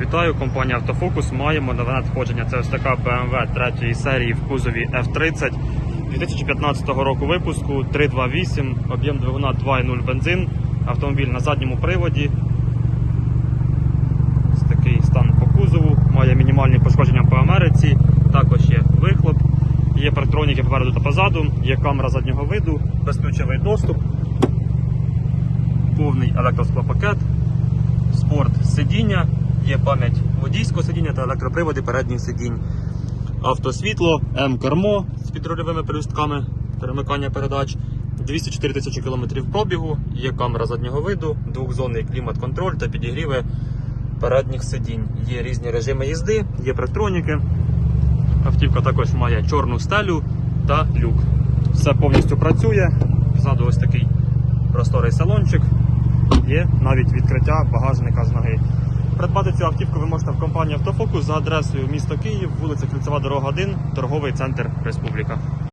Вітаю, компанія Автофокус. Маємо нове надходження. Це ось така BMW 3 серії в кузові F30. 2015 року випуску. 328, об'єм двигуна 2.0 бензин, автомобіль на задньому приводі. Ось такий стан по кузову, має мінімальні пошкодження по Америці, також є вихлоп, є парктроніки попереду та позаду, є камера заднього виду, безключовий доступ, повний електросклопакет, спорт сидіння, є пам'ять водійського сидіння та електроприводи передніх сидінь, автосвітло, М-кермо з підрульовими перелюстками, перемикання передач, 204 тисячі кілометрів пробігу, є камера заднього виду, двохзонний клімат-контроль та підігріви передніх сидінь. Є різні режими їзди, є парктроніки. Автівка також має чорну стелю та люк. Все повністю працює. Ззаду ось такий просторий салончик. Є навіть відкриття багажника з ноги. Придбати цю автівку ви можете в компанії Автофокус за адресою місто Київ, вулиця Кільцева, дорога 1, торговий центр Республіка.